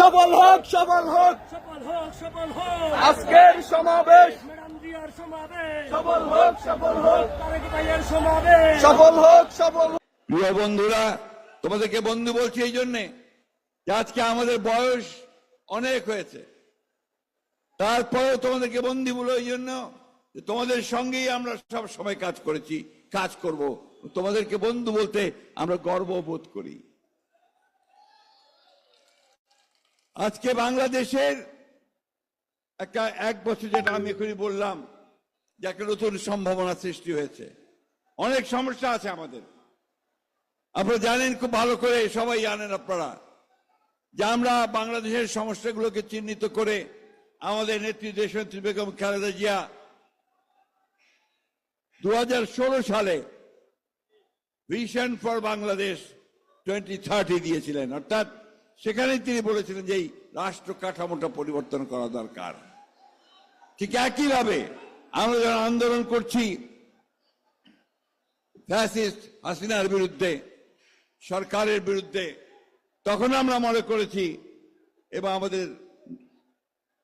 সফল হোক সফল হোক। সফল হোক সফল হোক। আজকের সমাবেশ। ম্যাডাম জিয়ার সমাবেশ। সফল হোক সফল হোক। তারেক ভাইয়ের সমাবেশ। সফল হোক সফল প্রিয় বন্ধুরা তোমাদেরকে বন্ধু বলছি এই জন্যে যে আজকে আমাদের বয়স অনেক হয়েছে। তারপরেও তোমাদেরকে বন্ধু বলো এই জন্য তোমাদের সঙ্গেই আমরা সব সময় কাজ করেছি কাজ করব। তোমাদেরকে বন্ধু বলতে আমরা গর্ববোধ করি। আজকে বাংলাদেশের একটা এক বছর যেটা আমি এখনই বললাম যে একটা নতুন সম্ভাবনা সৃষ্টি হয়েছে। অনেক সমস্যা আছে আমাদের। আপনারা জানেন খুব ভালো করে, সবাই জানেন আপনারা, যে আমরা বাংলাদেশের সমস্যাগুলোকে চিহ্নিত করে আমাদের নেত্রী দেশনেত্রী বেগম খালেদা জিয়া দু হাজার ষোলো সালে vision for Bangladesh twenty thirty দিয়েছিলেন। অর্থাৎ সেখানেই তিনি বলেছিলেন যে এই রাষ্ট্র কাঠামোটা পরিবর্তন করা দরকার। ঠিক একইভাবে আমরা যারা আন্দোলন করছি, ফ্যাসিস্ট হাসিনার বিরুদ্ধে, সরকারের বিরুদ্ধে, তখন আমরা মনে করেছি এবং আমাদের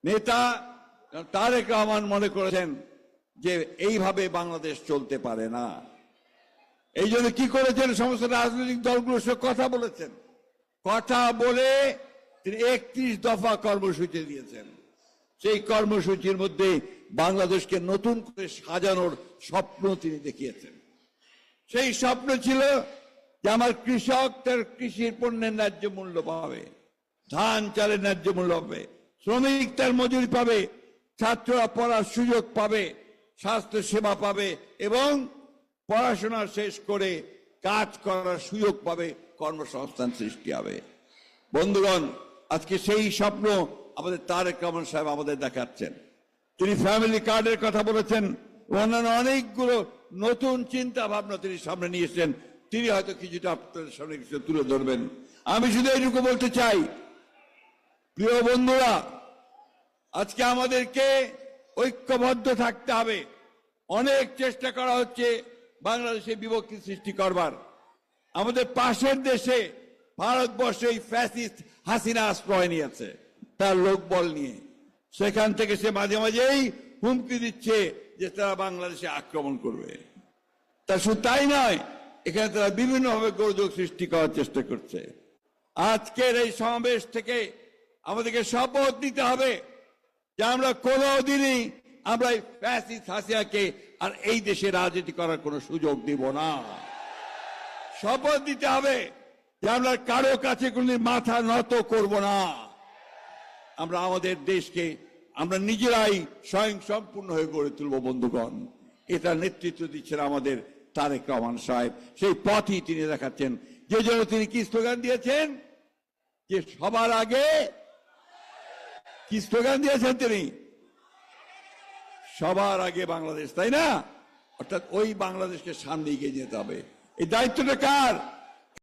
নেতা তারেক রহমান মনে করেছেন যে এইভাবে বাংলাদেশ চলতে পারে না। এই জন্য কি করেছেন সমস্ত রাজনৈতিক দলগুলোর সঙ্গে কথা বলেছেন। কথা বলে তিনি একত্রিশ দফা কর্মসূচি দিয়েছেন। সেই কর্মসূচির মধ্যে বাংলাদেশকে নতুন করে সাজানোর স্বপ্ন তিনি দেখিয়েছেন। সেই স্বপ্ন ছিল যে আমার কৃষক তার কৃষির পণ্যের ন্যায্য মূল্য পাবে, ধান চালের ন্যায্য মূল্য পাবে, শ্রমিক তার মজুরি পাবে, ছাত্ররা পড়ার সুযোগ পাবে স্বাস্থ্য সেবা পাবে এবং পড়াশোনা শেষ করে কাজ করার সুযোগ পাবে, কর্মসংস্থান সৃষ্টি হবে। বন্ধুগণ, আজকে সেই স্বপ্ন আমাদের তারেক রহমান সাহেব আমাদের দেখাচ্ছেন। তিনি ফ্যামিলি কার্ডের কথা বলেছেন অন্যান্য অনেকগুলো নতুন চিন্তা ভাবনা তিনি সামনে নিয়েছেন তিনি হয়তো কিছুটা আপনাদের সামনে কিছু তুলে ধরবেন। আমি শুধু এইটুকু বলতে চাই, প্রিয় বন্ধুরা, আজকে আমাদেরকে ঐক্যবদ্ধ থাকতে হবে। অনেক চেষ্টা করা হচ্ছে বাংলাদেশে বিভক্তি সৃষ্টি করবার। আমাদের পাশের দেশে ভারতবর্ষে এই ফ্যাসিস্ট হাসিনা আশ্রয় নিয়েছে, তার লোকবল নিয়ে। সেখান থেকে সে মাঝে মাঝেই হুমকি দিচ্ছে যে তারা বাংলাদেশে আক্রমণ করবে। তা শুধু তাই নয়, এখানে তারা বিভিন্নভাবে গোলযোগ সৃষ্টি করার চেষ্টা করছে। আজকের এই সমাবেশ থেকে আমাদেরকে শপথ নিতে হবে যে আমরা কোনো দিনই আমরা ফ্যাসিস্ট হাসিয়াকে আর এই দেশে রাজনীতি করার কোনো সুযোগ দিব না। শপথ দিতে হবে যে আমরা কারও কাছে মাথা নত করব না। আমরা আমাদের দেশকে আমরা নিজেরাই স্বয়ং সম্পূর্ণ হয়ে গড়ে তুলব, বন্ধুগণ। এটা নেতৃত্ব দিচ্ছেন আমাদের তারেক রহমান সাহেব। সেই পথই তিনি দেখাচ্ছেন। যে জন্য তিনি কি স্লোগান দিয়েছেন? যে সবার আগে কি স্লোগান দিয়েছেন তিনি? সবার আগে বাংলাদেশ, তাই না? অর্থাৎ ওই বাংলাদেশকে সামনে এগিয়ে যেতে হবে। এই দায়িত্বটা কার?